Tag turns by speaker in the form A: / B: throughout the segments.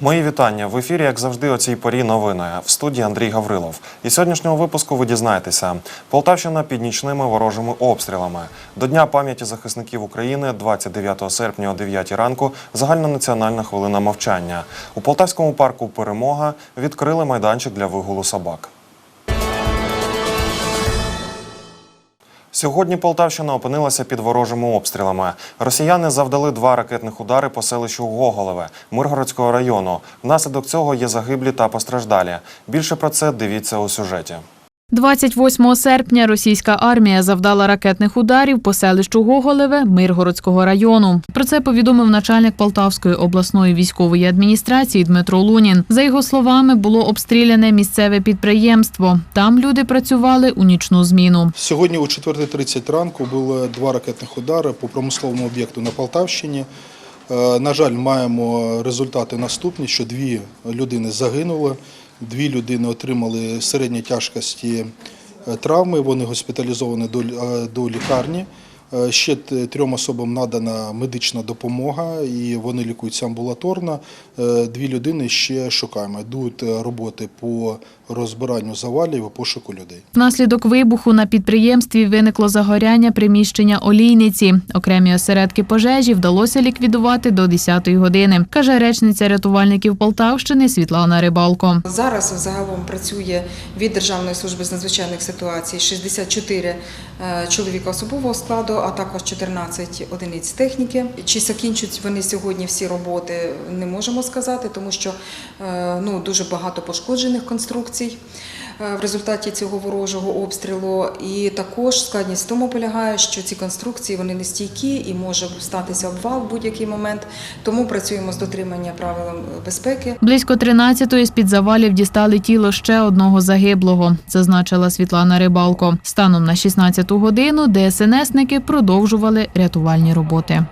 A: Мої вітання в ефірі, як завжди, о цій порі новини в студії Андрій Гаврилов. І сьогоднішнього випуску ви дізнаєтеся: Полтавщина під нічними ворожими обстрілами. До Дня пам'яті захисників України, 29 серпня о 9 ранку, загальнонаціональна хвилина мовчання. У Полтавському парку Перемога відкрили майданчик для вигулу собак. Сьогодні Полтавщина опинилася під ворожими обстрілами. Росіяни завдали два ракетних удари по селищу Гоголеве Миргородського району. Внаслідок цього є загиблі та постраждалі. Більше про це дивіться у сюжеті.
B: 28 серпня російська армія завдала ракетних ударів по селищу Гоголеве Миргородського району. Про це повідомив начальник Полтавської обласної військової адміністрації Дмитро Лунін. За його словами, було обстріляне місцеве підприємство. Там люди працювали у нічну зміну.
C: Сьогодні о 4.30 ранку було два ракетних удари по промисловому об'єкту на Полтавщині. Е, На жаль, маємо результати наступні, що дві людини загинули, дві людини отримали середньої тяжкості е, травми, вони госпіталізовані е, до лікарні. Е, Ще трьом особам надана медична допомога і вони лікуються амбулаторно. Е, Дві людини ще шукаємо. Йдуть е, роботи по розбиранню завалів і пошуку людей.
B: Внаслідок вибуху на підприємстві виникло загоряння приміщення олійниці. Окремі осередки пожежі вдалося ліквідувати до 10-ї години, каже речниця рятувальників Полтавщини Світлана Рибалко.
D: Зараз загалом працює від Державної служби з надзвичайних ситуацій 64 е, чоловіка особового складу, а також 14 одиниць техніки. Чи закінчать вони сьогодні всі роботи, не можемо сказати, тому що е, ну, дуже багато пошкоджених конструкцій е, в результаті цього ворожого обстрілу. І також складність в тому полягає, що ці конструкції вони не стійкі і може статися обвал в будь-який момент. Тому працюємо з дотримання правил безпеки.
B: Близько 13-ї з-під завалів дістали тіло ще одного загиблого, зазначила Світлана Рибалко. Станом на 16-ту годину ДСНСники продовжували рятувальні роботи.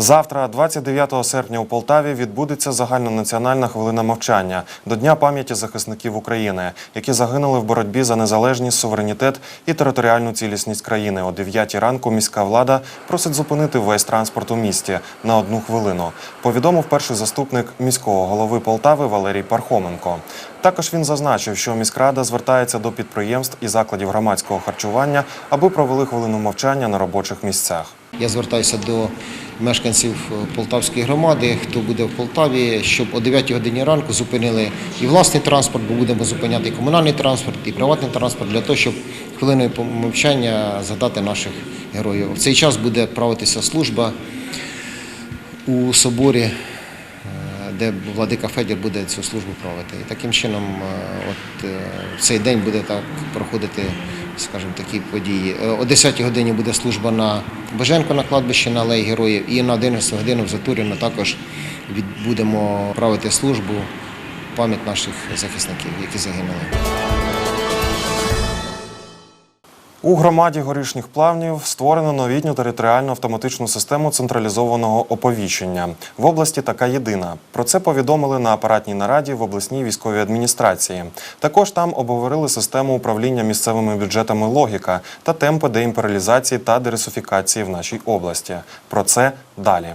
A: Завтра, 29 серпня, у Полтаві відбудеться загальнонаціональна хвилина мовчання до Дня пам'яті захисників України, які загинули в боротьбі за незалежність, суверенітет і територіальну цілісність країни. О 9 ранку міська влада просить зупинити весь транспорт у місті на одну хвилину. Повідомив перший заступник міського голови Полтави Валерій Пархоменко. Також він зазначив, що міськрада звертається до підприємств і закладів громадського харчування, аби провели хвилину мовчання на робочих місцях.
E: Я звертаюся до мешканців е, Полтавської громади, хто буде в Полтаві, щоб о 9 годині ранку зупинили і власний транспорт, бо будемо зупиняти і комунальний транспорт, і приватний транспорт для того, щоб хвилиною мовчання згадати наших героїв. В цей час буде правитися служба у соборі, де владика Федір буде цю службу правити. І таким чином, е, от е, цей день буде так проходити, скажімо, такі події. Е, О 10-й годині буде служба на Боженко на кладбищі на Алеї Героїв, і на 11 годину в Затуріно також будемо правити службу пам'ять наших захисників, які загинули.
A: У громаді горішніх плавнів створено новітню територіальну автоматичну систему централізованого оповіщення. В області така єдина. Про це повідомили на апаратній нараді в обласній військовій адміністрації. Також там обговорили систему управління місцевими бюджетами логіка та темпи деімперіалізації та дересифікації в нашій області. Про це далі.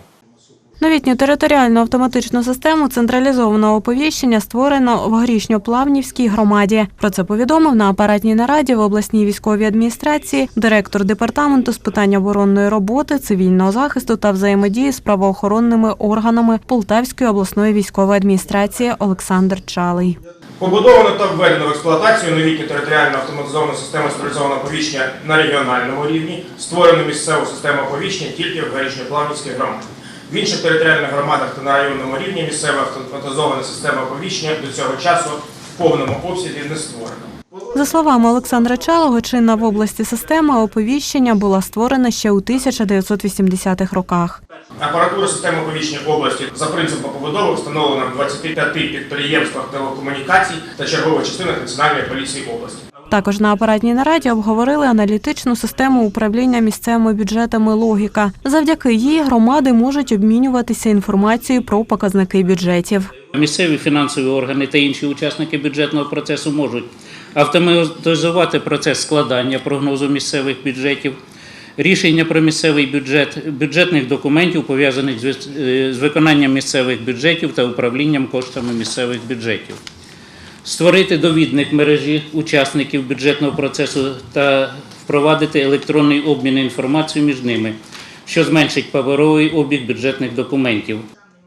F: Новітню територіальну автоматичну систему централізованого оповіщення створено в Горішньоплавнівській громаді. Про це повідомив на апаратній нараді в обласній військовій адміністрації директор департаменту з питань оборонної роботи, цивільного захисту та взаємодії з правоохоронними органами Полтавської обласної військової адміністрації Олександр Чалий.
G: Побудовано та введено в експлуатацію новітню територіальну автоматизовану систему централізованого оповіщення на регіональному рівні, створено місцеву систему оповіщення тільки в Горішньоплавнівській громаді. В інших територіальних громадах та на районному рівні місцева автоматизована система оповіщення до цього часу в повному обсязі не створена.
F: За словами Олександра Чалого, чинна в області система оповіщення була створена ще у 1980-х роках.
G: Апаратура системи оповіщення області за принципом побудови встановлена в 25 підприємствах телекомунікацій та чергових частинах Національної поліції області.
F: Також на апаратній нараді обговорили аналітичну систему управління місцевими бюджетами «Логіка». Завдяки їй громади можуть обмінюватися інформацією про показники бюджетів.
H: Місцеві фінансові органи та інші учасники бюджетного процесу можуть автоматизувати процес складання прогнозу місцевих бюджетів, рішення про місцевий бюджет, бюджетних документів, пов'язаних з е, виконанням місцевих бюджетів та управлінням коштами місцевих бюджетів. Створити довідник мережі учасників бюджетного процесу та впровадити електронний обмін інформацією між ними, що зменшить паперовий обіг бюджетних документів.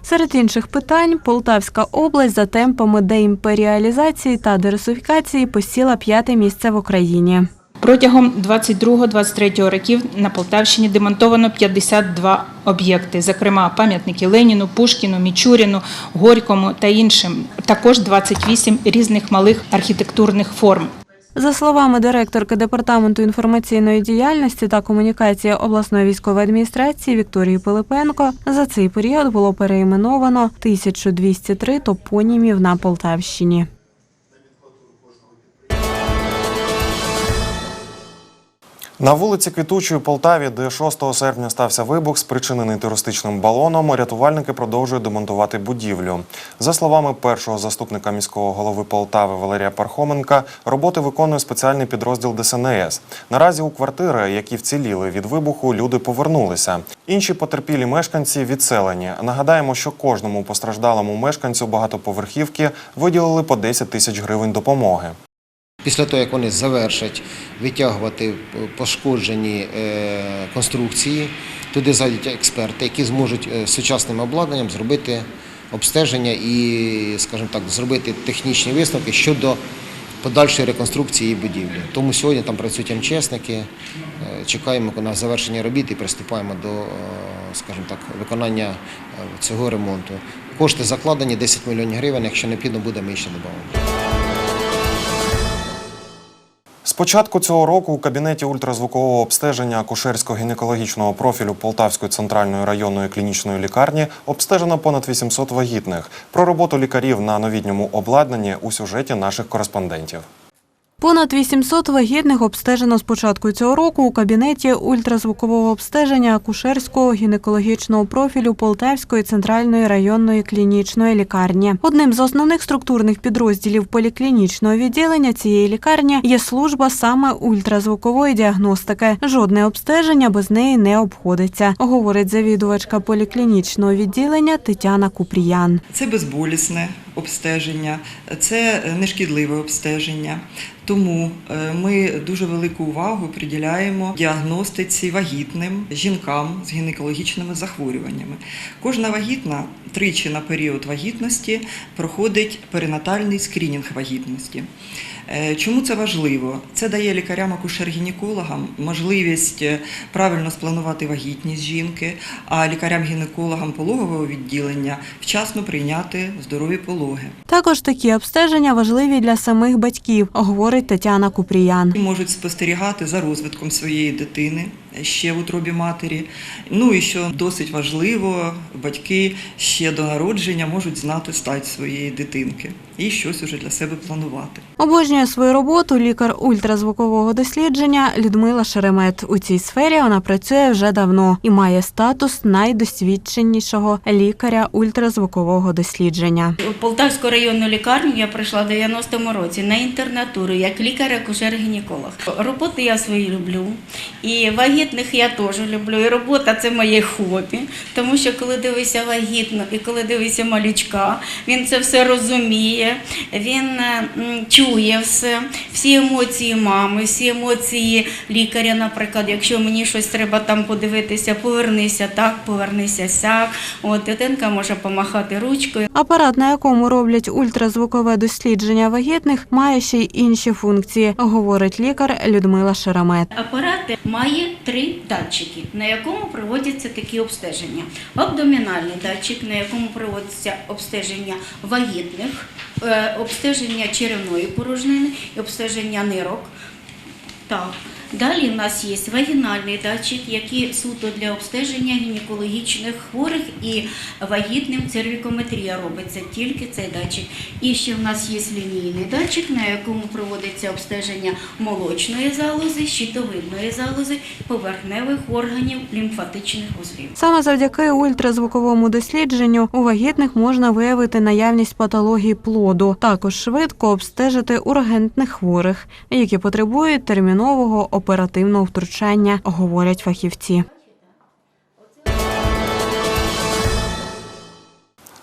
F: Серед інших питань Полтавська область за темпами деімперіалізації та дерусифікації посіла п'яте місце в Україні.
I: Протягом 22-23 років на Полтавщині демонтовано 52 об'єкти, зокрема пам'ятники Леніну, Пушкіну, Мічуріну, Горькому та іншим. Також 28 різних малих архітектурних форм.
F: За словами директорки департаменту інформаційної діяльності та комунікації обласної військової адміністрації Вікторії Пилипенко, за цей період було переіменовано 1203 топонімів на Полтавщині.
A: На вулиці Квітучої Полтаві, де 6 серпня стався вибух, спричинений терористичним балоном, рятувальники продовжують демонтувати будівлю. За словами першого заступника міського голови Полтави Валерія Пархоменка, роботи виконує спеціальний підрозділ ДСНС. Наразі у квартири, які вціліли від вибуху, люди повернулися. Інші потерпілі мешканці відселені. Нагадаємо, що кожному постраждалому мешканцю багатоповерхівки виділили по 10 тисяч гривень допомоги.
E: Після того, як вони завершать витягувати пошкоджені е, конструкції, туди зайдуть експерти, які зможуть е, сучасним обладнанням зробити обстеження і, скажімо так, зробити технічні висновки щодо подальшої реконструкції будівлі. Тому сьогодні там працюють МЧСники, е, чекаємо на завершення робіт і приступаємо до, скажімо так, виконання цього ремонту. Кошти закладені 10 мільйонів гривень, якщо необхідно буде, ми ще додамо.
A: Початку цього року у кабінеті ультразвукового обстеження акушерсько-гінекологічного профілю Полтавської центральної районної клінічної лікарні обстежено понад 800 вагітних. Про роботу лікарів на новітньому обладнанні у сюжеті наших кореспондентів.
F: Понад 800 вагітних обстежено з початку цього року у кабінеті ультразвукового обстеження акушерського гінекологічного профілю Полтавської центральної районної клінічної лікарні. Одним з основних структурних підрозділів поліклінічного відділення цієї лікарні є служба саме ультразвукової діагностики. Жодне обстеження без неї не обходиться, говорить завідувачка поліклінічного відділення Тетяна Купріян.
J: Це безболісне обстеження, це нешкідливе обстеження. Тому е, ми дуже велику увагу приділяємо діагностиці вагітним жінкам з гінекологічними захворюваннями. Кожна вагітна тричі на період вагітності проходить перинатальний скринінг вагітності. Е, Чому це важливо? Це дає лікарям-акушер-гінекологам можливість е, правильно спланувати вагітність жінки, а лікарям-гінекологам пологового відділення вчасно прийняти здорові пологи.
F: Також такі обстеження важливі для самих батьків, говорить Тетяна Купріян.
J: Можуть спостерігати за розвитком своєї дитини ще в утробі матері. Ну і що досить важливо, батьки ще до народження можуть знати стать своєї дитинки і щось уже для себе планувати.
F: Обожнює свою роботу лікар ультразвукового дослідження Людмила Шеремет. У цій сфері вона працює вже давно і має статус найдосвідченішого лікаря ультразвукового дослідження.
K: У Полтавську районну лікарню я прийшла в 90-му році на інтернатуру як лікар-акушер-гінеколог. Роботи я свої люблю, і вагітних я теж люблю. І робота це моє хобі, тому що коли дивишся вагітну і коли дивишся малючка, він це все розуміє, він е, чує все, всі емоції мами, всі емоції лікаря, наприклад, якщо мені щось треба там подивитися, повернися так, повернися сяк. От дитинка може помахати ручкою.
F: Апарат, на якому роблять ультразвукове дослідження вагітних, має ще й інші функції, говорить лікар Людмила Шеремет.
K: Апарат має три датчики, на якому проводяться такі обстеження. Абдомінальний датчик, на якому проводиться обстеження вагітних, е, обстеження черевної порожнини обстеження нирок. Так. Далі в нас є вагінальний датчик, який суто для обстеження гінекологічних хворих і вагітним цервікометрія робиться тільки цей датчик. І ще в нас є лінійний датчик, на якому проводиться обстеження молочної залози, щитовидної залози, поверхневих органів лімфатичних вузлів.
F: Саме завдяки ультразвуковому дослідженню у вагітних можна виявити наявність патології плоду, також швидко обстежити ургентних хворих, які потребують термінового оперативного втручання, говорять фахівці.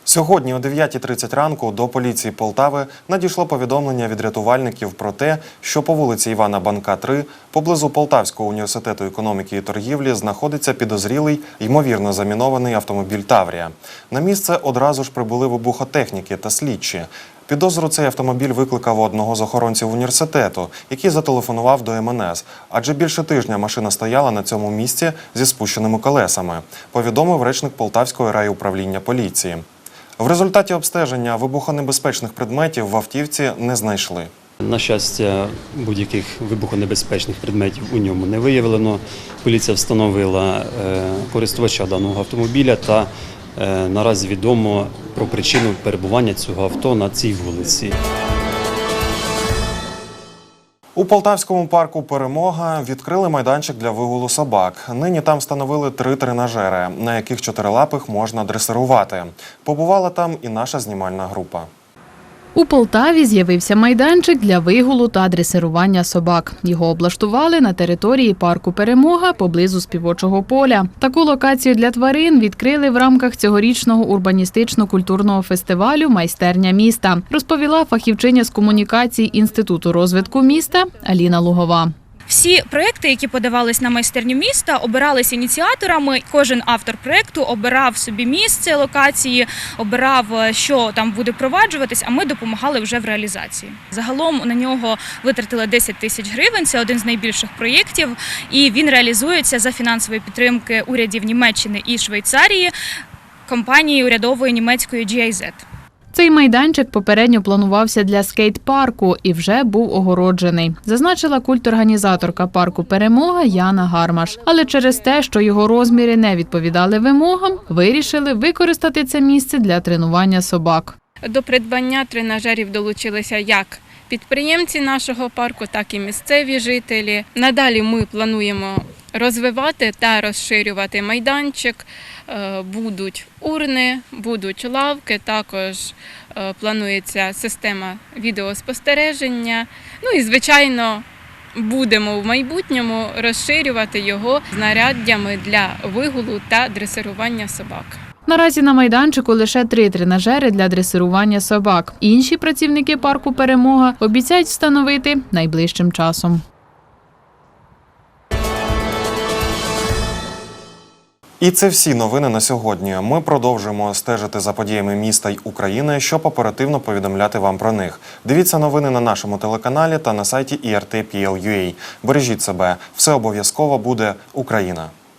A: Сьогодні о 9.30 ранку до поліції Полтави надійшло повідомлення від рятувальників про те, що по вулиці Івана Банка, 3, поблизу Полтавського університету економіки і торгівлі, знаходиться підозрілий, ймовірно замінований автомобіль Таврія. На місце одразу ж прибули вибухотехніки та слідчі. Підозру цей автомобіль викликав одного з охоронців університету, який зателефонував до МНС, адже більше тижня машина стояла на цьому місці зі спущеними колесами, повідомив речник Полтавського райуправління поліції. В результаті обстеження вибухонебезпечних предметів в автівці не знайшли.
L: На щастя, будь-яких вибухонебезпечних предметів у ньому не виявлено. Поліція встановила е, користувача даного автомобіля та наразі відомо про причину перебування цього авто на цій вулиці.
A: У Полтавському парку Перемога відкрили майданчик для вигулу собак. Нині там встановили три тренажери, на яких чотирилапих можна дресирувати. Побувала там і наша знімальна група.
B: У Полтаві з'явився майданчик для вигулу та дресирування собак. Його облаштували на території парку Перемога поблизу співочого поля. Таку локацію для тварин відкрили в рамках цьогорічного урбаністично-культурного фестивалю Майстерня міста, розповіла фахівчиня з комунікацій Інституту розвитку міста Аліна Лугова.
M: Всі проекти, які подавались на майстерню міста, обирались ініціаторами. Кожен автор проекту обирав собі місце локації, обирав, е, що там буде впроваджуватись, а ми допомагали вже в реалізації. Загалом на нього витратили 10 тисяч гривень. Це один з найбільших проєктів, і він реалізується за фінансової підтримки урядів Німеччини і Швейцарії, компанії урядової німецької GIZ.
B: Цей майданчик попередньо планувався для скейт-парку і вже був огороджений, зазначила культорганізаторка парку Перемога Яна Гармаш. Але через те, що його розміри не відповідали вимогам, вирішили використати це місце для тренування собак.
N: До придбання тренажерів долучилися як підприємці нашого парку, так і місцеві жителі. Надалі ми плануємо розвивати та розширювати майданчик. Е, Будуть урни, будуть лавки, також е, планується система відеоспостереження. Ну і звичайно. Будемо в майбутньому розширювати його знаряддями для вигулу та дресирування собак.
B: Наразі на майданчику лише три тренажери для дресирування собак. Інші працівники парку Перемога обіцяють встановити найближчим часом.
A: І це всі новини на сьогодні. Ми продовжуємо стежити за подіями міста й України, щоб оперативно повідомляти вам про них. Дивіться новини на нашому телеканалі та на сайті IRT.PL.UA. Бережіть себе, все обов'язково буде Україна.